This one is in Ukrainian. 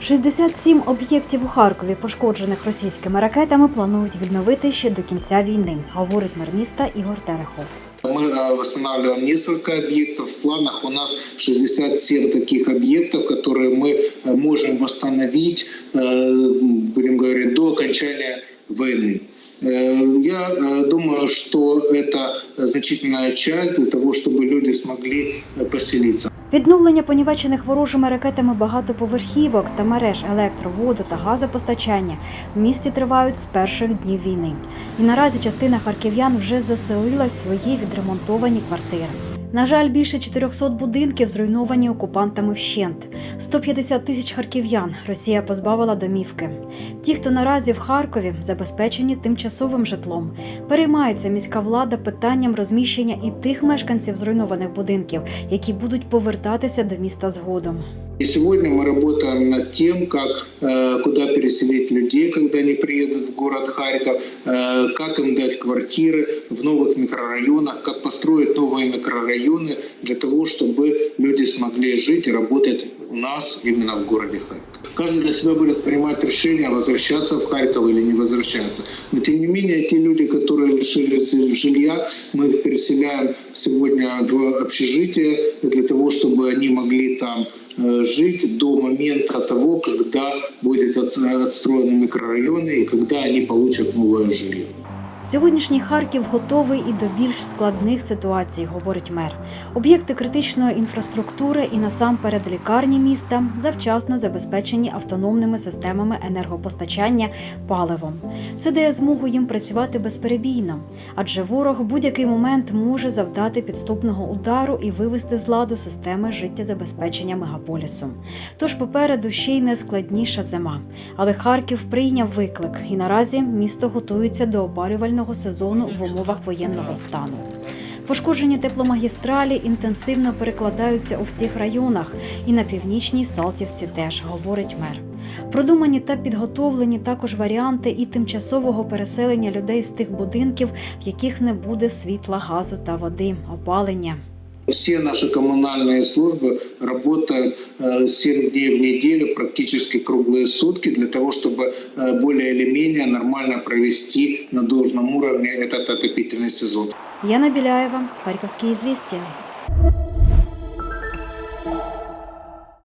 67 об'єктів у Харкові, пошкоджених російськими ракетами, планують відновити ще до кінця війни, говорить мер міста Ігор Терехов. Мы э, восстанавливаем несколько объектов. В планах у нас 67 таких объектов, которые мы э, можем восстановить, э, будем говорить, до окончания войны. Э, Я э, думаю, что это значительная часть для того, чтобы люди смогли э, поселиться. Відновлення понівечених ворожими ракетами багатоповерхівок та мереж електро, воду та газопостачання в місті тривають з перших днів війни. І наразі частина харків'ян вже заселила свої відремонтовані квартири. На жаль, більше 400 будинків зруйновані окупантами вщент. 150 тисяч харків'ян Росія позбавила домівки. Ті, хто наразі в Харкові, забезпечені тимчасовим житлом. Переймається міська влада питанням розміщення і тих мешканців зруйнованих будинків, які будуть повертатися до міста згодом. И сегодня мы работаем над тем, как, э, куда переселить людей, когда они приедут в город Харьков, э, как им дать квартиры в новых микрорайонах, как построить новые микрорайоны для того, чтобы люди смогли жить и работать у нас именно в городе Харьков. Каждый для себя будет принимать решение, возвращаться в Харьков или не возвращаться. Но тем не менее, те люди, которые лишились жилья, мы их переселяем сегодня в общежитие для того, чтобы они могли там э, жить до момента того, когда будет от- отстроены микрорайоны и когда они получат новое жилье. Сьогоднішній Харків готовий і до більш складних ситуацій, говорить мер. Об'єкти критичної інфраструктури і насамперед лікарні міста завчасно забезпечені автономними системами енергопостачання паливом. Це дає змогу їм працювати безперебійно, адже ворог в будь-який момент може завдати підступного удару і вивести з ладу системи життєзабезпечення мегаполісу. Тож попереду ще й найскладніша зима. Але Харків прийняв виклик, і наразі місто готується до опалювального сезону в умовах воєнного стану. Пошкоджені тепломагістралі інтенсивно перекладаються у всіх районах, і на північній Салтівці теж, говорить мер. Продумані та підготовлені також варіанти і тимчасового переселення людей з тих будинків, в яких не буде світла, газу та води, опалення. Все наши коммунальные службы работают э, 7 дней в неделю, практически круглые сутки, для того, чтобы э, более или менее нормально провести на должном уровне этот отопительный сезон. Яна Біляєва, Харківські ізвістія.